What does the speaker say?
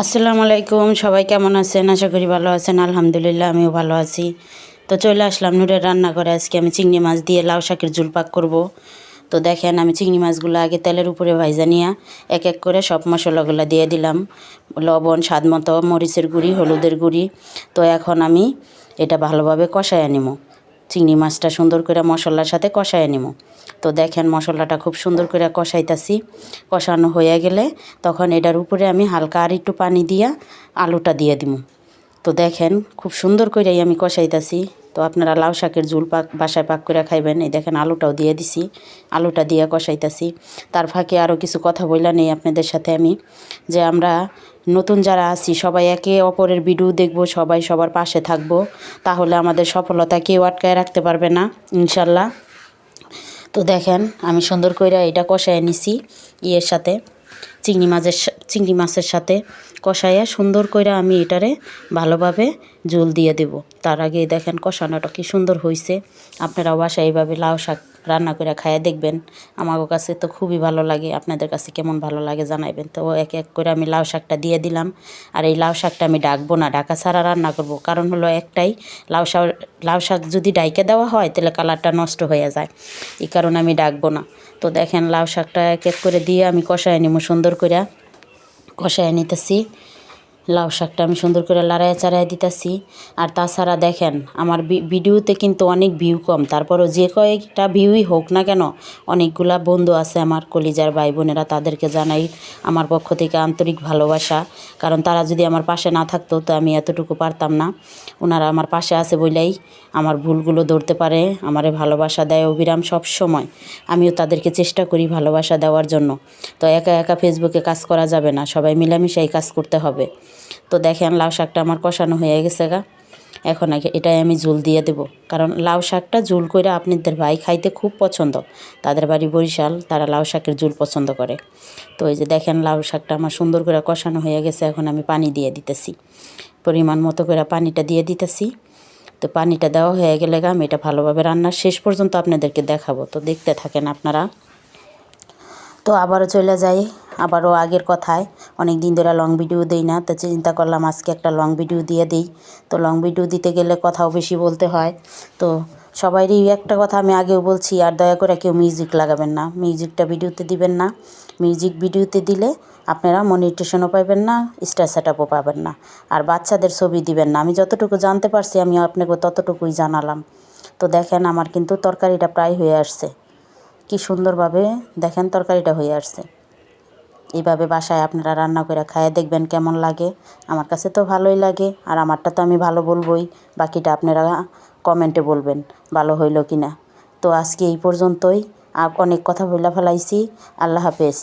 আসসালামু আলাইকুম, সবাই কেমন আছেন? আশা করি ভালো আছেন, আলহামদুলিল্লাহ আমিও ভালো আছি। তো চলে আসলাম নুরের রান্না করে। আজকে আমি চিংড়ি মাছ দিয়ে লাউ শাকের ঝুল পাক করব। তো দেখেন, আমি চিংড়ি মাছগুলো আগে তেলের উপরে ভাইজা নিয়ে এক এক করে সব মশলাগুলো দিয়ে দিলাম। লবণ, স্বাদ মতো, মরিচের গুঁড়ি, হলুদের গুঁড়ি। তো এখন আমি এটা ভালোভাবে কষায় নিব চিংড়ি মাছটা সুন্দর করে মশলার সাথে কষায় নিব তো দেখেন মশলাটা খুব সুন্দর করে কষাইতাছি। কষানো হয়ে গেলে তখন এটার উপরে আমি হালকা আর একটু পানি দিয়া আলুটা দিয়ে দিব তো দেখেন খুব সুন্দর করেই আমি কষাইতাছি। তো আপনারা লাউ শাকের ঝুল পাক, বাসায় পাক করে খাইবেন। এই দেখেন আলুটাও দিয়ে দিছি। আলুটা দিয়ে কষাইতাছি। তার ফাঁকে আরও কিছু কথা বইলা নেই আপনাদের সাথে আমি। যে আমরা নতুন যারা আছি, সবাই একে অপরের ভিডিও দেখব, সবাই সবার পাশে থাকব। তাহলে আমাদের সফলতা কেউ আটকায় রাখতে পারবে না, ইনশাল্লাহ। তো দেখেন, আমি সুন্দর করে এটা কষায় নিছি ইয়ের সাথে, চিংড়ি মাছের চিংড়ি মাছের সাথে। কষাইয়া সুন্দর করে আমি এটারে ভালোভাবে জল দিয়ে দেব। তার আগে দেখেন কষানোটা কি সুন্দর হয়েছে আপনারাও বাসায় এইভাবে লাউ শাক রান্না করে খাইয়ে দেখবেন। আমার কাছে তো খুবই ভালো লাগে। আপনাদের কাছে কেমন ভালো লাগে জানাইবেন। তো এক এক করে আমি লাউ শাকটা দিয়ে দিলাম। আর এই লাউ শাকটা আমি ডাকবো না, ডাকা ছাড়া রান্না করব। কারণ হলো একটাই, লাউ শাক লাউ শাক যদি ডাইকে দেওয়া হয়, তাহলে কালারটা নষ্ট হয়ে যায়। এই কারণে আমি ডাকবো না। তো দেখেন লাউ শাকটা এক এক করে দিয়ে আমি কষায় নিব সুন্দর করে কষায় নিতেছি। লাউ শাকটা আমি সুন্দর করে লাড়ায় চাড়ায় দিতেছি। আর তাছাড়া দেখেন, আমার ভিডিওতে কিন্তু অনেক ভিউ কম। তারপরও যে কয়েকটা ভিউই হোক না কেন, অনেকগুলা বন্ধু আছে আমার, কলিজার ভাই বোনেরা তাদেরকে জানাই আমার পক্ষ থেকে আন্তরিক ভালোবাসা। কারণ তারা যদি আমার পাশে না থাকতো, তো আমি এতটুকু পারতাম না। ওনারা আমার পাশে আছে বলেই আমার ভুলগুলো ধরতে পারে, আমারে ভালোবাসা দেয় অবিরাম সব সময় আমিও তাদেরকে চেষ্টা করি ভালোবাসা দেওয়ার জন্য। তো একা একা ফেসবুকে কাজ করা যাবে না, সবাই মিলামিশাই কাজ করতে হবে। তো দেখেন লাউ শাকটা আমার কষানো হয়ে গেছে গা। এখন আগে এটাই আমি ঝুল দিয়ে দেব। কারণ লাউ শাকটা ঝুল করে আপনাদের ভাই খাইতে খুব পছন্দ। তাদের বাড়ি বরিশাল, তারা লাউ শাকের ঝুল পছন্দ করে। তো এই যে দেখেন লাউ শাকটা আমার সুন্দর করে কষানো হয়ে গেছে, এখন আমি পানি দিয়ে দিতেছি। পরিমাণ মতো করে পানিটা দিয়ে দিতেছি। তো পানিটা দেওয়া হয়ে গেলে গা, আমি এটা ভালোভাবে রান্নার শেষ পর্যন্ত আপনাদেরকে দেখাবো। তো দেখতে থাকেন আপনারা। তো আবারও চলে যাই, আবারও আগের কথায়। অনেক দিন ধরে লং ভিডিও দিই না, তো চিন্তা করলাম আজকে একটা লং ভিডিও দিয়ে দিই। তো লং ভিডিও দিতে গেলে কথাও বেশি বলতে হয়। তো সবাইরই একটা কথা আমি আগেও বলছি, আর দয়া করে কেউ মিউজিক লাগাবেন না। মিউজিকটা ভিডিওতে দিবেন না। মিউজিক ভিডিওতে দিলে আপনারা মনিটেশনও পাবেন না স্টার সেট আপও পাবেন না। আর বাচ্চাদের ছবি দিবেন না। আমি যতটুকু জানতে পারছি, আমি আপনাকে ততটুকুই জানালাম। তো দেখেন আমার কিন্তু তরকারিটা প্রায় হয়ে আসছে। কি সুন্দরভাবে দেখেন তরকারিটা হয়ে আসছে। এইভাবে বাসায় আপনারা রান্না করে খাইয়ে দেখবেন কেমন লাগে। আমার কাছে তো ভালোই লাগে, আর আমারটা তো আমি ভালো বলবোই, বাকিটা আপনারা কমেন্টে বলবেন ভালো হইল কি না তো আজকে এই পর্যন্তই, আর অনেক কথা বলে ফেলাইছি, আল্লাহ হাফেজ।